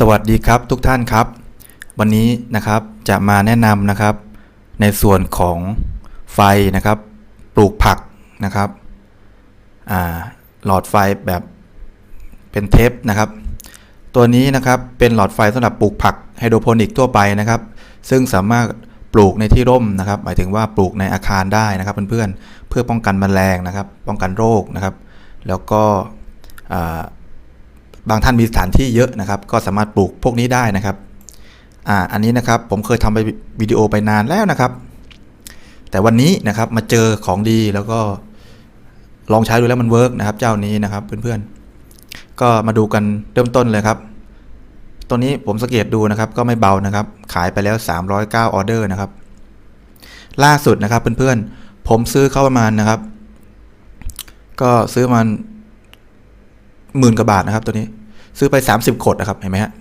สวัสดีครับทุกท่านครับ วันนี้นะครับจะมาแนะนำนะครับ ในส่วนของไฟนะครับ ปลูกผักนะครับหลอดไฟแบบเป็นเทปนะครับ ตัวนี้นะครับเป็นหลอดไฟสำหรับปลูกผักไฮโดรโปนิกทั่วไปนะครับ ซึ่งสามารถปลูกในที่ร่มนะครับ หมายถึงว่าปลูกในอาคารได้นะครับเพื่อนๆเพื่อป้องกันแมลงนะครับ ป้องกันโรคนะครับ แล้วก็ บางท่านมีสถานที่เยอะนะครับ ก็สามารถปลูกพวกนี้ได้นะครับอ่าอันนี้นะครับผมเคยทำไปวิดีโอไปนานแล้วนะครับ แต่วันนี้นะครับมาเจอของดีแล้วก็ลองใช้ดูแล้วมันเวิร์กนะครับเจ้านี้นะครับเพื่อนๆ ก็มาดูกันเริ่มต้นเลยครับ ตัวนี้ผมสังเกตดูนะครับ ก็ไม่เบานะครับ ขายไปแล้ว 309ออเดอร์นะครับ ล่าสุดนะครับเพื่อนๆ ผมซื้อเข้าประมาณนะครับ ก็ซื้อมัน หมื่นกว่าบาทนะครับตัวนี้ ซื้อไป 30 ขดนะครับเห็นไหมฮะ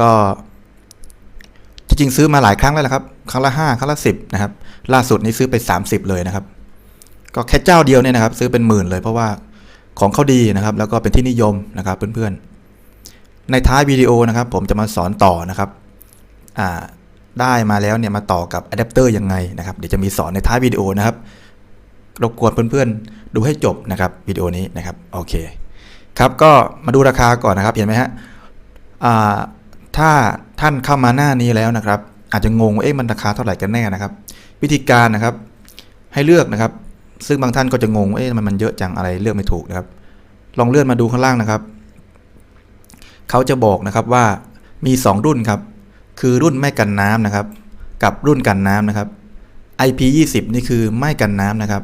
ก็จริงๆซื้อมาหลายครั้งแล้วนะครับ ครั้งละ 5 ครั้งละ 10 นะครับ ล่าสุดนี้ซื้อไป 30 เลยนะครับ ก็แค่เจ้าเดียวเนี่ยนะครับ ซื้อเป็นหมื่นเลยเพราะว่าของเขาดีนะครับ แล้วก็เป็นที่นิยมนะครับเพื่อนๆ ในท้ายวิดีโอนะครับ ผมจะมาสอนต่อนะครับอ่าได้มาแล้วเนี่ยมาต่อกับอะแดปเตอร์ยังไงนะครับ เดี๋ยวจะมีสอนในท้ายวิดีโอนะครับรบกวนเพื่อนๆ ดูให้จบนะครับวิดีโอนี้นะครับ โอเค ครับก็มาดูราคาก่อนนะครับเห็นไหมฮะอ่าถ้าท่านเข้ามาหน้านี้แล้วนะครับ อาจจะงงว่าเอ๊ะมันราคาเท่าไหร่กันแน่นะครับ วิธีการนะครับให้เลือกนะครับ ซึ่งบางท่านก็จะงงว่าเอ๊ะมันมันเยอะจังอะไรเลือกไม่ถูกนะครับ ลองเลื่อนมาดูข้างล่างนะครับเขาจะบอกนะครับว่ามี 2 รุ่นครับ คือรุ่นไม่กันน้ำนะครับ กับรุ่นกันน้ำนะครับ IP20 นี่คือไม่กันน้ำนะครับ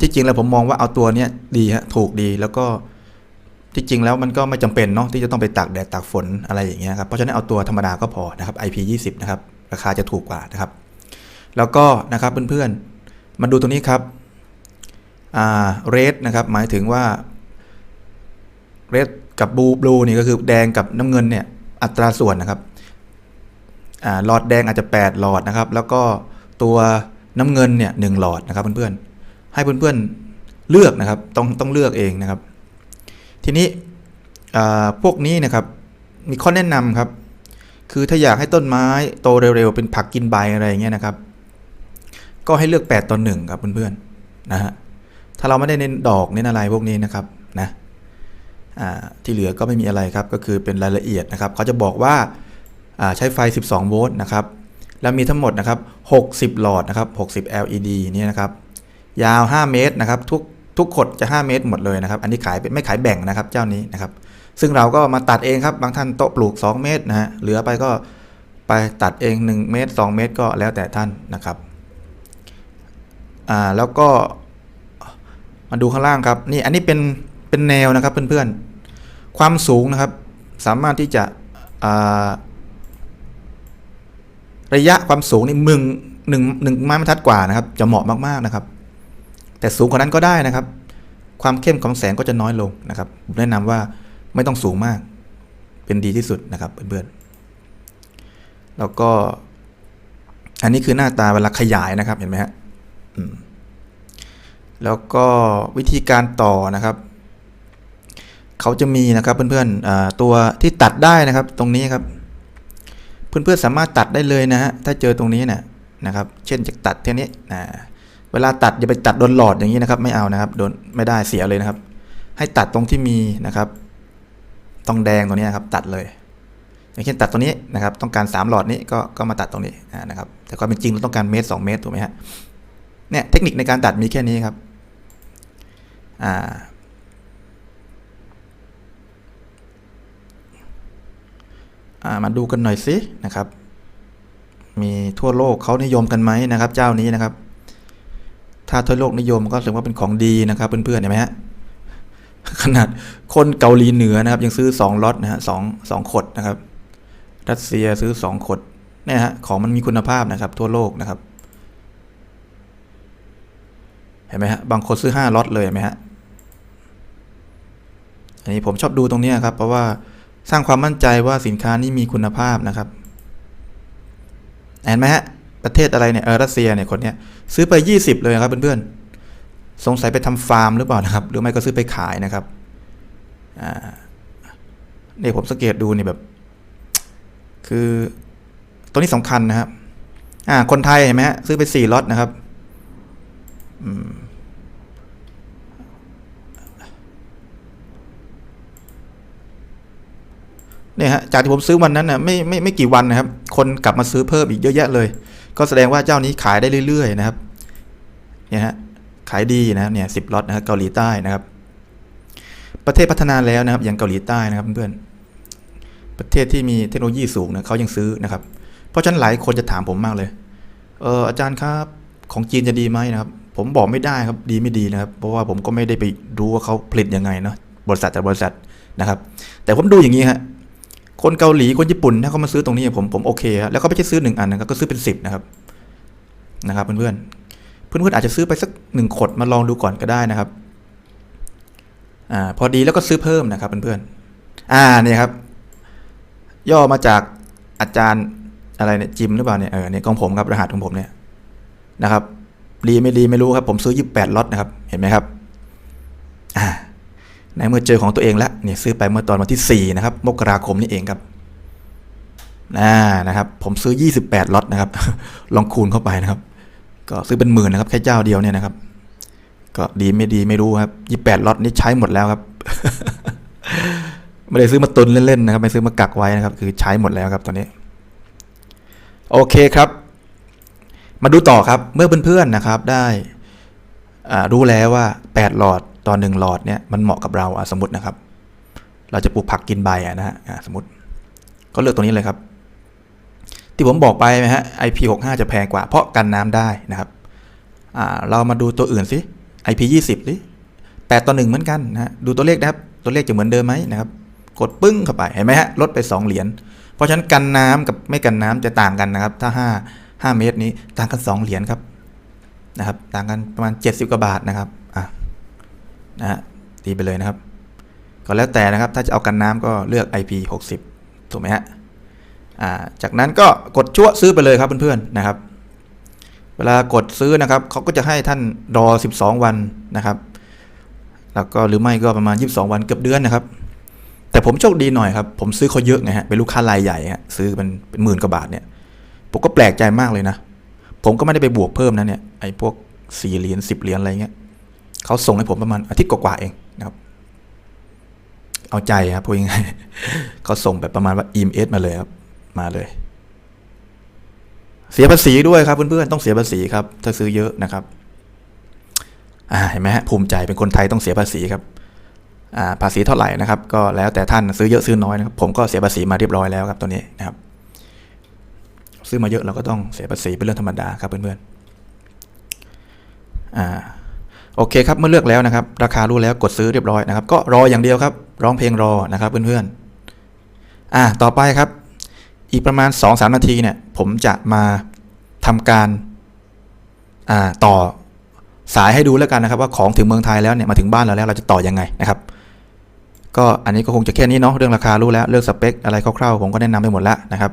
ที่จริงแล้วผมมองว่าเอาตัวเนี้ยดีฮะถูกดีแล้วก็ที่จริงแล้วมันก็ไม่จำเป็นเนาะที่จะต้องไปตากแดดตากฝนอะไรอย่างเงี้ยครับเพราะฉะนั้นเอาตัวธรรมดาก็พอนะครับ IP20 นะครับราคาจะถูกกว่านะครับ แล้วก็นะครับเพื่อนๆมาดูตรงนี้ครับอ่าเรดนะครับหมายถึงว่าเรดกับบลูบลูนี่ก็คือแดงกับน้ำเงินเนี่ยอัตราส่วนนะครับอ่าหลอดแดงอาจจะ 8 หลอดนะครับ แล้วก็ตัวน้ำเงินเนี่ยหหลอดนะครับเพื่อนๆ ให้เพื่อนๆเลือกนะครับต้องต้องเลือกเองนะครับ ทีนี้พวกนี้นะครับมีข้อแนะนำครับ คือถ้าอยากให้ต้นไม้โตเร็วๆ เป็นผักกินใบอะไรอย่างเงี้ยนะครับ ก็ให้เลือก 8ต่อ1ครับเพื่อนๆนะฮะถ้าเราไม่ได้เน้นดอกเน้นอะไรพวกนี้นะครับนะที่เหลือก็ไม่มีอะไรครับก็คือเป็นรายละเอียดนะครับเขาจะบอกว่าอ่าใช้ไฟ 12 โวลต์นะครับ แล้วมีทั้งหมดนะครับ 60 หลอดนะครับ 60 LED เนี่ยนะครับ ยาว 5 เมตรนะครับทุกทุกขดจะ 5 เมตรหมดเลยนะครับ อันนี้ขายเป็นไม่ขายแบ่งนะครับเจ้านี้นะครับ ซึ่งเราก็มาตัดเองครับบางท่านโต๊ะปลูก 2 เมตรนะฮะเหลือไปก็ไปตัดเอง 1 เมตร 2 เมตรก็แล้วแต่ท่านนะครับอ่าแล้วก็มาดูข้างล่างครับนี่อันนี้เป็นเป็นแนวนะครับเพื่อนๆ ความสูงนะครับ สามารถที่จะระยะความสูงนี่มึงหนึ่งหนึ่งไม้บรรทัดกว่านะครับ จะเหมาะมากๆนะครับ แต่สูงกว่านั้นก็ได้นะครับ ความเข้มของแสงก็จะน้อยลงนะครับผมแนะนำว่าไม่ต้องสูงมาก เป็นดีที่สุดนะครับเพื่อนๆแล้วก็อันนี้คือหน้าตาเวลาขยายนะครับเห็นไหมฮะแล้วก็วิธีการต่อนะครับเขาจะมีนะครับเพื่อนๆตัวที่ตัดได้นะครับตรงนี้ครับ เพื่อนๆสามารถตัดได้เลยนะฮะถ้าเจอตรงนี้นี่ยนะครับ เช่นจะตัดเท่านี้นะ เวลาตัดอย่าไปตัดโดนหลอดอย่างนี้นะครับ ไม่เอานะครับโดนไม่ได้เสียเลยนะครับ ให้ตัดตรงที่มีนะครับตรงแดงตรงนี้นะครับ ตัดเลย อย่างเช่นตัดตรงนี้นะครับ ต้องการ 3 หลอดนี้ก็ก็มาตัดตรงนี้นะครับ แต่ความเป็นจริงเราต้องการเมตร2เมตรถูกไหมฮะเนี่ยเทคนิคในการตัดมีแค่นี้ครับอ่าอ่ามาดูกันหน่อยสินะครับ มีทั่วโลกเขานิยมกันไหมนะครับ เจ้านี้นะครับ ถ้าทั่วโลกนิยมก็แสดงว่าเป็นของดีนะครับ เพื่อนๆเห็นไหมฮะขนาดคนเกาหลีเหนือนะครับ ยังซื้อ2ล็อตนะฮะสองสองขดนะครับ รัสเซียซื้อ2ขดเนี่ยฮะของมันมีคุณภาพนะครับ ทั่วโลกนะครับ เห็นไหมฮะบางคนซื้อ5ล็อตเลยเห็นไหมฮะอันนี้ผมชอบดูตรงนี้ครับ เพราะว่าสร้างความมั่นใจว่าสินค้านี้มีคุณภาพนะครับเห็นไหมฮะ ประเทศอะไรเนี่ยเออรัสเซียเนี่ยคนเนี้ยซื้อไป 20 เลยครับเพื่อนๆสงสัยไปทำฟาร์มหรือเปล่านะครับ หรือไม่ก็ซื้อไปขายนะครับอ่าเนี่ยผมสังเกตดูเนี่ยแบบ คือตัวนี้สำคัญนะครับ อ่า คนไทยเห็นไหมฮะซื้อไปสี่ล็อตนะครับอืมเนี่ยฮะจากที่ผมซื้อวันนั้นน่ะไม่ไม่ไม่กี่วันนะครับ คนกลับมาซื้อเพิ่มอีกเยอะแยะเลย ก็แสดงว่าเจ้านี้ขายได้เรื่อยๆนะครับเนี่ยฮะขายดีนะเนี่ยสิบล็อตนะครับเกาหลีใต้นะครับ ประเทศพัฒนาแล้วนะครับ อย่างเกาหลีใต้นะครับเพื่อนประเทศที่มีเทคโนโลยีสูงนะเขายังซื้อนะครับ เพราะฉะนั้นหลายคนจะถามผมมากเลยเอออาจารย์ครับของจีนจะดีไหมนะครับ ผมบอกไม่ได้ครับดีไม่ดีนะครับ เพราะว่าผมก็ไม่ได้ไปรู้ว่าเขาผลิตยังไงเนาะบริษัทแต่บริษัทนะครับ แต่ผมดูอย่างนี้ฮะ คนเกาหลีคนญี่ปุ่นถ้าเขามาซื้อตรงนี้ผมผมโอเคครับแล้วก็ไม่ใช่ซื้อหนึ่งอันนะครับก็ซื้อเป็นสิบนะครับนะครับเพื่อนเพื่อนๆอนอาจจะซื้อไปสักหนึ่งขดมาลองดูก่อนก็ได้นะครับอ่าพอดีแล้วก็ซื้อเพิ่มนะครับเพื่อนอ่าเนี่ยครับ ย่อมาจากอาจารย์อะไรเนี่ยจิมหรือเปล่าเนี่ยเออเนี่ยของผมครับรหัสของผมเนี่ยนะครับดีไม่ดีไม่รู้ครับผมซื้อยี่สิบแปดล็อตนะครับเห็นไหมครับอ่า ในเมื่อเจอของตัวเองแล้วเนี่ยซื้อไปเมื่อตอนวันที่สี่นะครับมกราคมนี่เองครับอ่านะครับ ผมซื้อยี่สิบแปดล็อตนะครับ ลองคูณเข้าไปนะครับ ก็ซื้อเป็นหมื่นนะครับ แค่เจ้าเดียวเนี่ยนะครับ ก็ดีไม่ดีไม่รู้ครับยี่แปดล็อตนี้ใช้หมดแล้วครับ ไม่ได้ซื้อมาตุนเล่นๆนะครับ ไม่ซื้อมากักไว้นะครับ คือใช้หมดแล้วครับตอนนี้ โอเคครับ มาดูต่อครับ เมื่อเพื่อนๆนะครับ ได้อ่ารู้แล้วว่า 8 หลอด ต่อ1หลอดเนี่ยมันเหมาะกับเราอะสมมตินะครับ เราจะปลูกผักกินใบอะนะฮะสมมติก็เลือกตัวนี้เลยครับ ที่ผมบอกไปไหมฮะ IP65 จะแพงกว่า เพราะกันน้ำได้นะครับอ่าเรามาดูตัวอื่นสิ IP20 สิ8ต่อ1เหมือนกันนะฮะดูตัวเลขนะครับ ตัวเลขจะเหมือนเดิมไหมนะครับ กดปึ้งเข้าไปเห็นไหมฮะลดไป 2 เหรียญเพราะฉะนั้นกันน้ำกับไม่กันน้ำจะต่างกันนะครับ ถ้า 5 5 เมตรนี้ต่างกัน 2 เหรียญครับนะครับ ต่างกันประมาณ 70 กว่าบาทนะครับ นะฮะตีไปเลยนะครับ ก็แล้วแต่นะครับ ถ้าจะเอากันน้ำก็เลือก IP60 ถูกไหมฮะอ่าจากนั้นก็กดชั่วซื้อไปเลยครับเพื่อนๆนะครับ เวลากดซื้อนะครับเขาก็จะให้ท่านรอ 12 วันนะครับ แล้วก็หรือไม่ก็ประมาณ 22 วันเกือบเดือนนะครับ แต่ผมโชคดีหน่อยครับ ผมซื้อเขาเยอะไงฮะเป็นลูกค้ารายใหญ่ฮะซื้อเป็นเป็นหมื่นกว่าบาทเนี่ยผมก็แปลกใจมากเลยนะ ผมก็ไม่ได้ไปบวกเพิ่มนะเนี่ยไอ้พวกสี่เหรียญสิบเหรียญอะไรเงี้ย เขาส่งให้ผมประมาณอาทิตย์กว่าๆเองนะครับเอาใจครับพูดยังไงเขาส่งแบบประมาณว่า EMS มาเลยครับมาเลย เสียภาษีด้วยครับเพื่อนๆต้องเสียภาษีครับถ้าซื้อเยอะนะครับอ่าเห็นไหมฮะภูมิใจเป็นคนไทยต้องเสียภาษีครับอ่าภาษีเท่าไหร่นะครับ ก็แล้วแต่ท่านซื้อเยอะซื้อน้อยนะครับผมก็เสียภาษีมาเรียบร้อยแล้วครับตัวนี้นะครับ ซื้อมาเยอะเราก็ต้องเสียภาษีเป็นเรื่องธรรมดาครับเพื่อนๆอ่า โอเคครับเมื่อเลือกแล้วนะครับราคารู้แล้วกดซื้อเรียบร้อยนะครับ ก็รออย่างเดียวครับ ร้องเพลงรอนะครับเพื่อนๆอ่าต่อไปครับ อีกประมาณ 2-3 นาทีเนี่ย ผมจะมาทำการอ่าต่อสายให้ดูแล้วกันนะครับ ว่าของถึงเมืองไทยแล้วเนี่ยมาถึงบ้านเราแล้วเราจะต่อยังไงนะครับ ก็อันนี้ก็คงจะแค่นี้เนาะเรื่องราคารู้แล้วเรื่องสเปคอะไรคร่าวๆผมก็แนะนำไปหมดแล้วนะครับ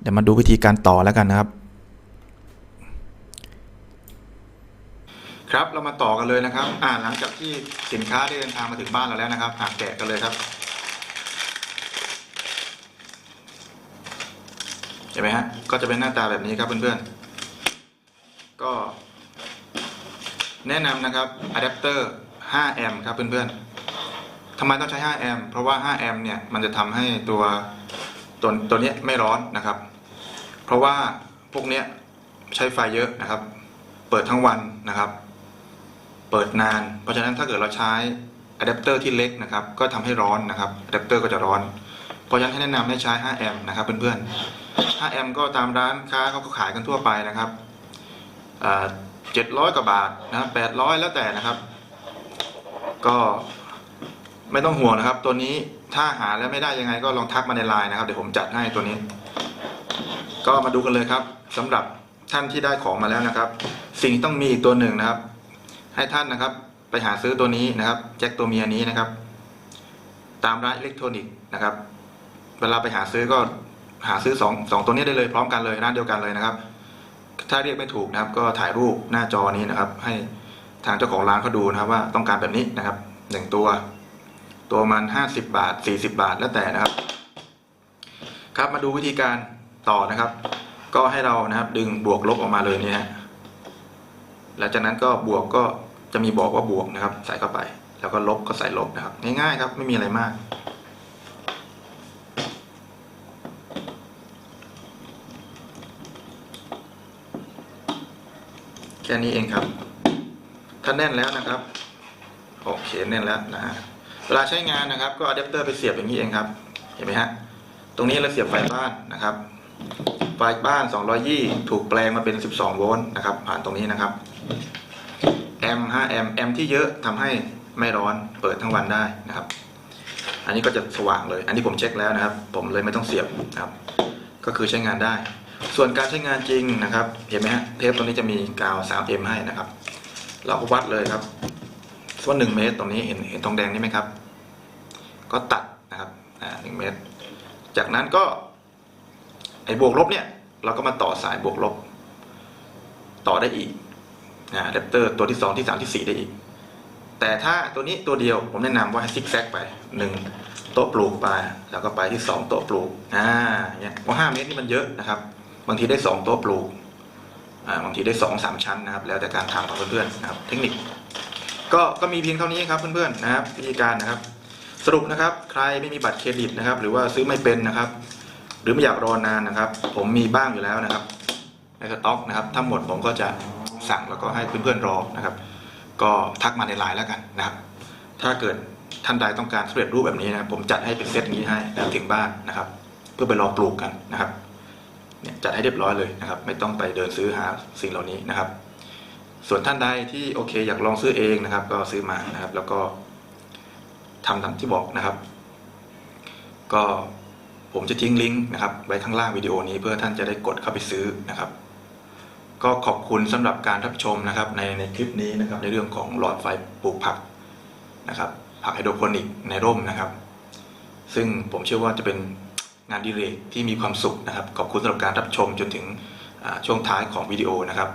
เดี๋ยวมาดูวิธีการต่อแล้วกันนะครับ ครับเรามาต่อกันเลยนะครับ อ่าหลังจากที่สินค้าได้เดินทางมาถึงบ้านเราแล้วนะครับอ่าแกะกันเลยครับเห็นไหมฮะก็จะเป็นหน้าตาแบบนี้ครับเพื่อนๆ ก็ แนะนำนะครับอะแดปเตอร์5แอมป์ครับเพื่อนๆทำไมต้องใช้5แอมป์เพราะว่า5แอมป์เนี่ยมันจะทำให้ตัวตัวตัวนี้ไม่ร้อนนะครับ เพราะว่าพวกเนี้ยใช้ไฟเยอะนะครับ เปิดทั้งวันนะครับ เปิดนาน เพราะฉะนั้นถ้าเกิดเราใช้อะแดปเตอร์ที่เล็กนะครับก็ทำให้ร้อนนะครับอะแดปเตอร์ก็จะร้อน เพราะฉะนั้นให้แนะนำให้ใช้ 5 แอมป์นะครับเพื่อนๆ 5 แอมป์ก็ตามร้านค้าเขาก็ขายกันทั่วไปนะครับเจ็ดร้อยกว่าบาทนะครับแปดร้อยแล้วแต่นะครับ ก็ไม่ต้องห่วงนะครับ ตัวนี้ถ้าหาแล้วไม่ได้ยังไงก็ลองทักมาในไลน์นะครับเดี๋ยวผมจัดให้ตัวนี้ ก็มาดูกันเลยครับสำหรับท่านที่ได้ของมาแล้วนะครับ สิ่งที่ต้องมีอีกตัวหนึ่งนะครับ ให้ท่านนะครับ ไปหาซื้อตัวนี้นะครับ แจ็คตัวเมียนี้นะครับ ตามร้านอิเล็กทรอนิกส์นะครับ เวลาไปหาซื้อก็หาซื้อสองสองตัวนี้ได้เลยพร้อมกันเลยร้านเดียวกันเลยนะครับ ถ้าเรียกไม่ถูกนะครับ ก็ถ่ายรูปหน้าจอนี้นะครับ ให้ทางเจ้าของร้านเขาดูนะครับ ว่าต้องการแบบนี้นะครับหนึ่งตัว ตัวมันห้าสิบบาทสี่สิบาทแล้วแต่นะครับ ครับมาดูวิธีการต่อนะครับ ก็ให้เรานะครับ ดึงบวกลบออกมาเลยเนี่ยฮะหลังจากนั้นก็บวกก็ จะมีบอกว่าบวกนะครับ ใส่เข้าไป แล้วก็ลบก็ใส่ลบนะครับ ง่ายๆครับ ไม่มีอะไรมาก แค่นี้เองครับ ถ้าแน่นแล้วนะครับโอเคแน่นแล้วนะฮะเวลาใช้งานนะครับ ก็อะแดปเตอร์ไปเสียบอย่างนี้เองครับ เห็นไหมฮะตรงนี้เราเสียบไฟบ้านนะครับไฟบ้าน 220 ถูกแปลงมาเป็น 12 โวลต์นะครับ ผ่านตรงนี้นะครับ แอมป์5แอมป์แอมป์ที่เยอะทำให้ไม่ร้อนเปิดทั้งวันได้นะครับ อันนี้ก็จะสว่างเลย อันนี้ผมเช็คแล้วนะครับ ผมเลยไม่ต้องเสียบนะครับ ก็คือใช้งานได้ ส่วนการใช้งานจริงนะครับ เห็นไหมฮะเทปตรงนี้จะมีกาว 3M ให้นะครับ เราก็วัดเลยครับส่วนหนึ่งเมตรตรงนี้เห็นเห็นทองแดงนี่ไหมครับ ก็ตัดนะครับอ่าหนึ่งเมตร จากนั้นก็ไอ้บวกลบเนี่ย เราก็มาต่อสายบวกลบ ต่อได้อีก อ่าอะแดปเตอร์ตัวที่สองที่สามที่สี่ได้อีก แต่ถ้าตัวนี้ตัวเดียวผมแนะนำว่าให้ซิกแซกไปหนึ่งโต๊ะปลูกไป แล้วก็ไปที่สองโต๊ะปลูกอ่าเงี้ยเพราะห้าเมตรนี่มันเยอะนะครับ บางทีได้สองโต๊ะปลูกอ่าบางทีได้สองสามชั้นนะครับ แล้วแต่การทำของเพื่อนๆนะครับ เทคนิค ก็ก็มีเพียงเท่านี้ครับเพื่อนๆนะครับวิธีการนะครับ สรุปนะครับ ใครไม่มีบัตรเครดิตนะครับ หรือว่าซื้อไม่เป็นนะครับ หรือไม่อยากรอนานนะครับ ผมมีบ้างอยู่แล้วนะครับในสต็อกนะครับถ้าหมดผมก็จะ สั่งแล้วก็ให้เพื่อนๆรอนะครับ ก็ทักมาในไลน์แล้วกันนะครับ ถ้าเกิดท่านใดต้องการสำเร็จรูปแบบนี้นะผมจัดให้เป็นเซตนี้ให้แล้วถึงบ้านนะครับ เพื่อไปรอปลูกกันนะครับเนี่ยจัดให้เรียบร้อยเลยนะครับ ไม่ต้องไปเดินซื้อหาสิ่งเหล่านี้นะครับ ส่วนท่านใดที่โอเค อยากลองซื้อเองนะครับ ก็ซื้อมานะครับ แล้วก็ทำตามที่บอกนะครับ ก็ผมจะทิ้งลิงก์นะครับไว้ข้างล่างวิดีโอนี้เพื่อท่านจะได้กดเข้าไปซื้อนะครับ ก็ขอบคุณสำหรับการรับชมนะครับในในคลิปนี้นะครับในเรื่องของหลอดไฟปลูกผักนะครับ ผักไฮโดรโปนิกในร่มนะครับ ซึ่งผมเชื่อว่าจะเป็นงานดีเลกที่มีความสุขนะครับ ขอบคุณสำหรับการรับชมจนถึงช่วงท้ายของวิดีโอนะครับ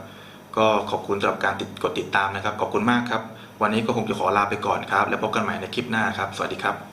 ก็ขอบคุณสำหรับการติดกดติดตามนะครับ ขอบคุณมากครับ วันนี้ก็คงจะขอลาไปก่อนครับ แล้วพบกันใหม่ในคลิปหน้าครับ สวัสดีครับ